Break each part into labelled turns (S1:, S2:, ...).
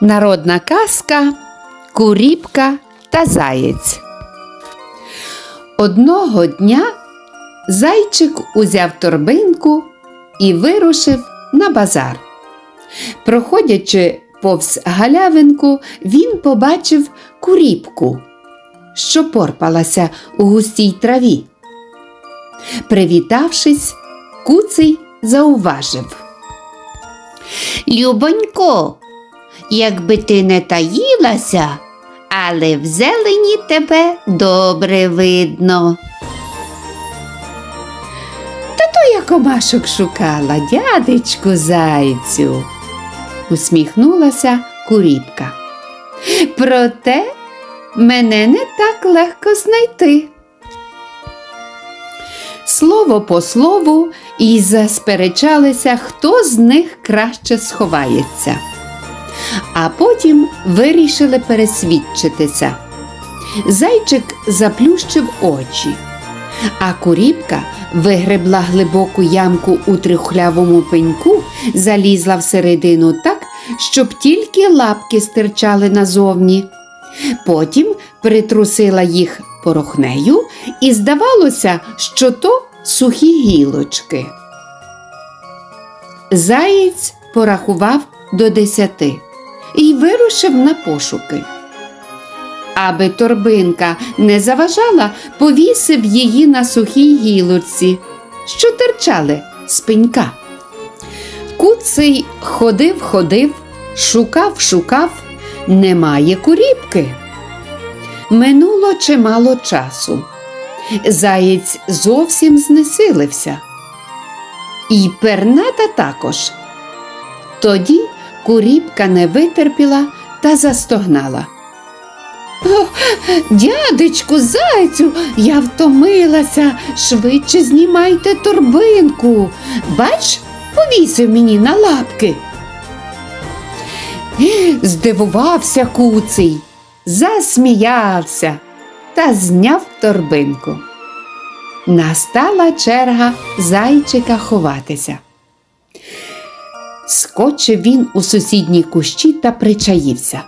S1: Народна казка Куріпка та заєць. Одного дня зайчик узяв торбинку і вирушив на базар. Проходячи повз галявинку, він побачив куріпку, що порпалася у густій траві. Привітавшись, куций зауважив.
S2: Любонько, якби ти не таїлася, але в зелені тебе добре видно.
S1: Та то я комашок шукала, дядечку зайцю, усміхнулася куріпка. Проте мене не так легко знайти. Слово по слову і засперечалися, хто з них краще сховається. А потім вирішили пересвідчитися. Зайчик заплющив очі, а куріпка вигребла глибоку ямку у трихлявому пеньку, залізла всередину так, щоб тільки лапки стирчали назовні. Потім притрусила їх порохнею, і здавалося, що то сухі гілочки. Заєць порахував до десяти і вирушив на пошуки. Аби торбинка не заважала, повісив її на сухій гілочці, що терчали з пенька. Куций ходив, ходив, шукав, шукав, немає куріпки. Минуло чимало часу. Заєць зовсім знесилився. І перната також. Тоді куріпка не витерпіла та застогнала. О, дядечку, зайцю, я втомилася, швидше знімайте торбинку. Бач, повісив мені на лапки. Здивувався куций, засміявся та зняв торбинку. Настала черга зайчика ховатися. Скочив він у сусідній кущі та причаївся.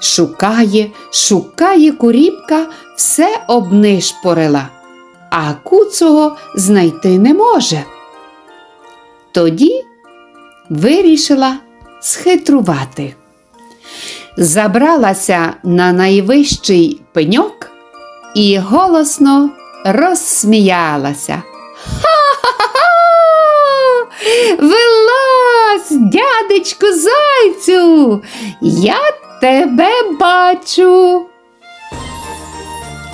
S1: Шукає, шукає куріпка, все обнишпорила, а куцого знайти не може. Тоді вирішила схитрувати. Забралася на найвищий пеньок і голосно розсміялася. Ха-ха-ха! Дядечку зайцю, я тебе бачу.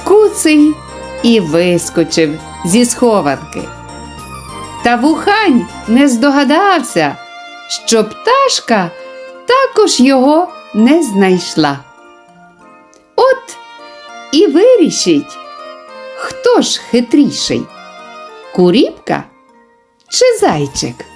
S1: Куций і вискочив зі схованки. Та вухань не здогадався, що пташка також його не знайшла. От і вирішить, хто ж хитріший куріпка чи зайчик?